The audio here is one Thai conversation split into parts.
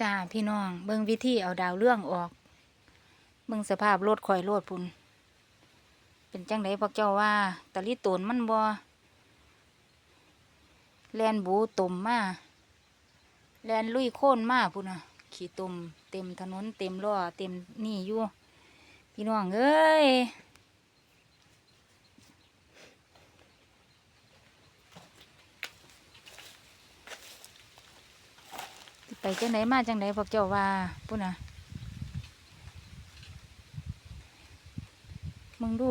จ้าพี่น้อง เบิ่งวิธีเอาดาวเรื่องออก เบิ่งสภาพรถข่อยโรถพุ่นเป็นจังไดพวกเจ้าว่าตะลิตนมันบ่แลนบูตุ่มมาแลนลุยโค่นมาพุ่นนะขี่ตุ่มเต็มถนนเต็มล้อเต็มนี่อยู่พี่น้องเอ้ย ไปจังไดมาจังไดพวกเจ้าว่าพุ่นนะมึงดู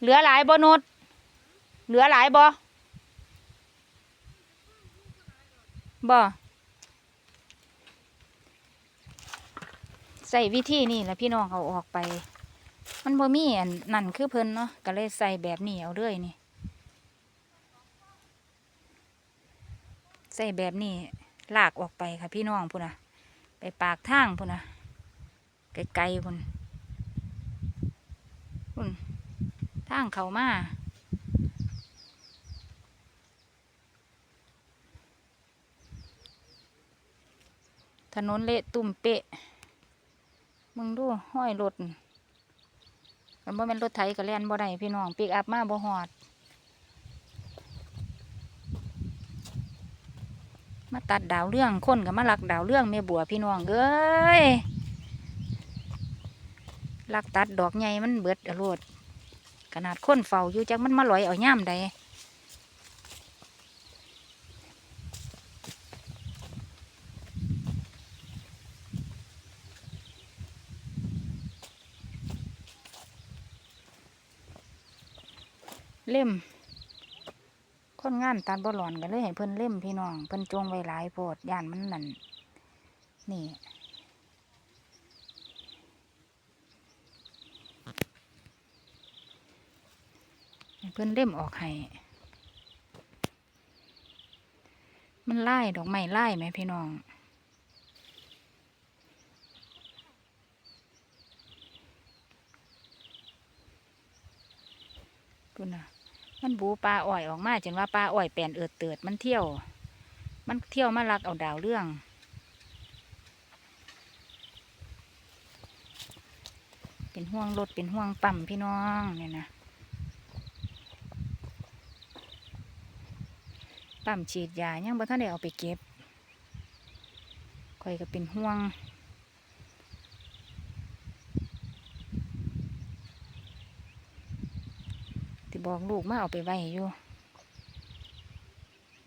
เหลือหลายบนุดเหลือหลายบ่บ่ใส่วิธีนี่แหละพี่น้องเอาออกไป มันบ่มีอันนั่นคือเพิ่นเนาะก็เลยใส่แบบนี้เอาเรื่อยนี่ ใส่แบบนี้ลากออกไปค่ะพี่น้องพุ่นน่ะไปปากทางพุ่นน่ะไกลๆพุ่นพุ่นทางเขามาถนนเละตุ่มเปะ มึงดูห้อยรถนั่นมันบ่แม่นรถไถก็แล่นบ่ได้พี่น้องปิกอัพมาบ่ฮอด มาตัดดาวเรื่องคนกับมาลักดาวเรื่องแม่บัวพี่น้องเอ้ยลักตัดดอกใหญ่มันเบิดอรวดขนาดคนเฝ้าอยู่จักมันมาลอยเอาย่ามใดเล่ม คนงานตัดบ่หลอนกันเลยให้เพิ่นเล่มพี่น้องเพิ่นจงไว้หลายโพดย่านมันนั่นนี่เพิ่นเล่มออกให้มันไล่ดอกไม้ไล่ไหมพี่น้องดูนะ มันบูปลาอ่อยออกมาจนว่าปลาอ่อยแปลนเอิดเติดมันเที่ยว มันเที่ยวมาลักเอาดาวเรื่อง เป็นห่วงรถเป็นห่วงปั๊มพี่น้องเนี่ยนะปั๊มฉีดยายังบ่ท่านได้เอาไปเก็บข่อยก็เป็นห่วง บอกลูกมาเอาไปไว้อยู่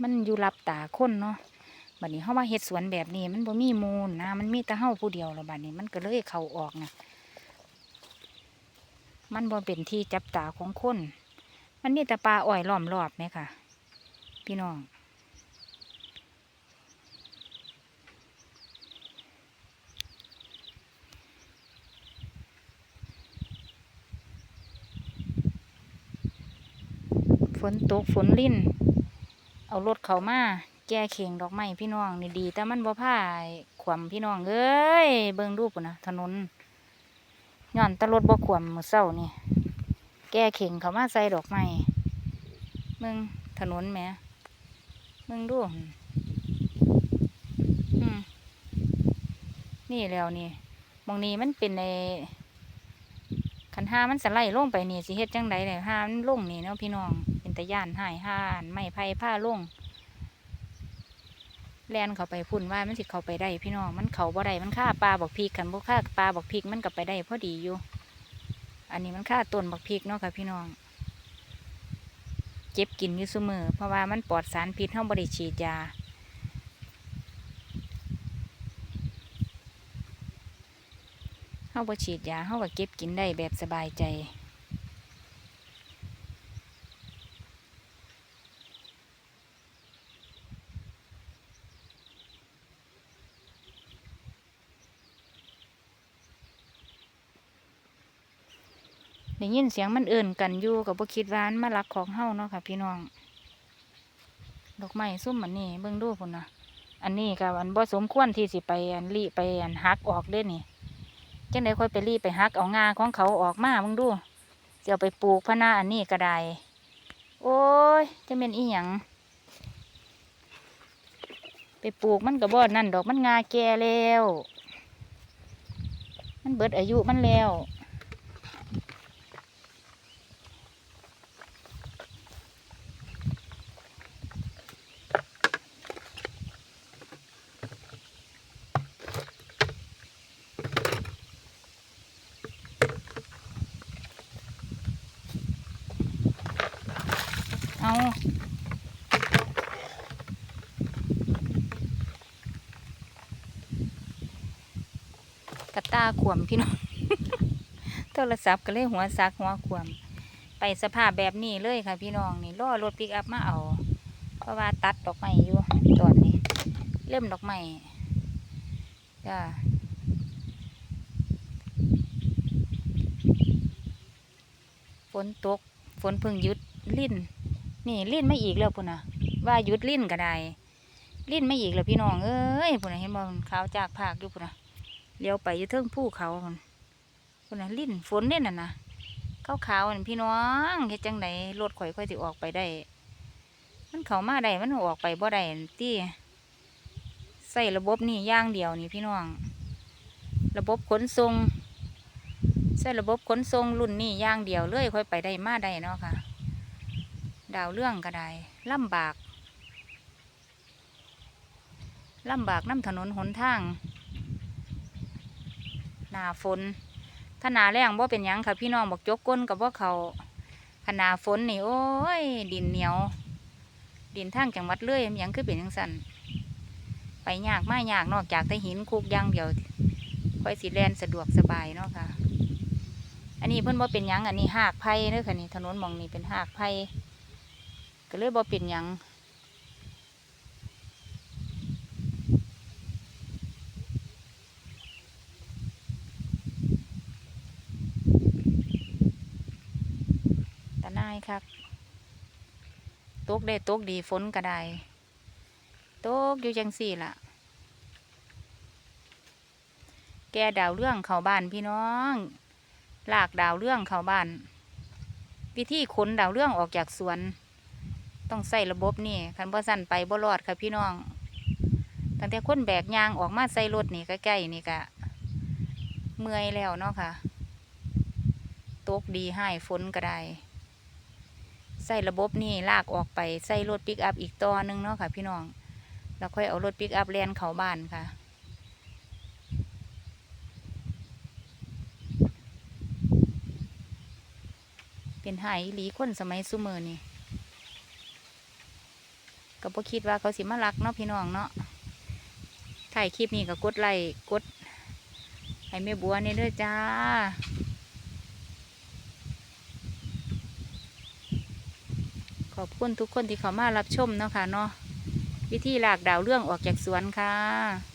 มันอยู่รับตาคนเนาะบัดนี้เฮามาเฮ็ดสวนแบบนี้ มันบ่มีมูลนะมันมีแต่เฮาผู้เดียวแล้วบัดนี้ มันก็เลยเขาออกนะมันบ่เป็นที่จับตาของคน มันมีแต่ปลาอ่อยล้อมรอบไหมค่ะ พี่น้อง ฝนตกฝนลิ่น เอารถเขามาแก้เข่งดอกไม้พี่น้องนี่ดี แต่มันบ่พ่ายขวมพี่น้องเอ้ยเบิ่งรูปนะถนนย้อนแตรถบ่ขวมมือเศร้านี่แก้เข่งเขามาใส่ดอกไม้เบิ่งถนนแหมเบิ่งดูนี่แล้วนี่มองนี้มันเป็นในคันห้ามันสไลด์ลงไปนี่สิเฮ็ดจังไดเลยห้ามันลงนี่เนาะพี่น้อง ตะย่านหายห่าน ไม่ไผ่ผ้าลงแลนเขาไปพุ่นว่ามันสิเขาไปได้พี่น้องมันเขาบ่ได้มันฆ่าปลาบอกพริกกันบ่ฆ่าปลาบอกพริกมันก็ไปได้พอดีอยู่ อันนี้มันฆ่าต้นบักพริกเนาะค่ะพี่น้อง เจ็บกินอยู่เสมอเพราะว่ามันปลอดสารพิษเฮาบ่ได้ฉีดยาเฮาบ่ฉีดยาเฮาก็เก็บกินได้แบบสบายใจ ได้ยินเสียงมันเอิ่นกันอยู่กับบ่คิดว่ามันมาลักของเฮาเนาะค่ะพี่น้อง ดอกไม้ซุ่มอันนี้เบิ่งดูพุ่นนะอันนี้ก็อันบ่สมควรที่สิไปอันรีไปอันหักออกเด้นี่จังไดค่อยไปรีไปหักเอางาของเขาออกมาเบิ่งดูสิเอาไปปลูกพะนาอันนี้ก็ได้ โอ้ยจะเป็นอีหยังไปปลูกมันก็บ่นั่นดอกมันงาแก่แล้ว มันเบิดอายุมันแล้ว เอากระตาขวมพี่น้อง โทรศัพท์ก็เลยหัวซักหัวขวม ไปสภาพแบบนี้เลยค่ะพี่น้องนี่ล่อรถปิกอัพมาเอา เพราะว่าตัดดอกไม้อยู่ตอนนี้ เริ่มดอกไม้จ้าฝนตก ฝนเพิ่งหยุดลิ่น นี่ลิ้นไม่อีกแล้วพุ่นนะว่าหยุดลิ้นก็ได้ลิ้นไม่อีกแล้วพี่น้องเอ้ยพุ่นนะเห็นบ่ขาวจากภาคอยู่พุ่นนะเลี้ยวไปอยู่เทิงภูเขาพุ่นพุ่นนะลิ้นฝนเนี่ยน่ะนะขาวขาวๆนั่นพี่น้องเฮ็ดจังไดรถข่อยค่อยสิออกไปได้ มันเขามาได้มันออกไปบ่ได้ที่ใส่ระบบนี่ย่างเดียวนี่พี่น้อง ระบบขนส่งใส่ระบบขนส่งรุ่นนี้อย่างเดียวเลยค่อยไปได้มาได้เนาะค่ะ ดาวเรื่องก็ได้ลำบากลำบากน้ำถนนหนทาง หนาฝนถ้าหนาแรงบ่เป็นยังค่ะพี่น้องบอกจกก้นกับว่าเขาขนาฝนนี่โอ้ย ดินเหนียว ดินทางจังหวัดเลยมันยังคือเป็นจังสันไปยากไม่ยากนอกจากแต่หินคุกย่างเดียวค่อยสีแลนสะดวกสบายเนาะค่ะ อันนี้เพิ่นบ่เป็นยังอันนี้หากไผ่เด้อค่ะนี่ถนนมองนี้เป็นหากไผ่ ก็เลยบ่เป็นหยังตาหนายครับตกได้ตกดีฝนก็ได้ตกอยู่จังสี่ล่ะ แกดาวเรื่องเข้าบ้านพี่น้องลากดาวเรื่องเข้าบ้าน วิธีขนดาวเรื่องออกจากสวน ต้องใส่ระบบนี่คันบ่สั่นไปบ่รอดค่ะพี่น้องตั้งแต่คนแบกยางออกมาใส่รถนี่ใกล้ๆนี่กะเมื่อยแล้วเนาะค่ะตกดีให้ฝนก็ได้ใส่ระบบนี่ลากออกไปใส่รถปิกอัพอีกต่อหนึงเนาะค่ะ พี่น้องแล้วค่อยเอารถปิกอัพแลนเขาบ้านค่ะเป็นหายอีหลีคนสมัยซุมือนี่ ก็บ่คิดว่าเขาสิมารักเนาะพี่น้องเนาะถ่ายคลิปนี้ก็กดไลค์กดให้แม่บัวนี่เด้อจ้า ขอบคุณทุกคนที่เข้ามารับชมเนาะค่ะเนาะวิธีหลากดาวเรื่องออกจากสวนค่ะ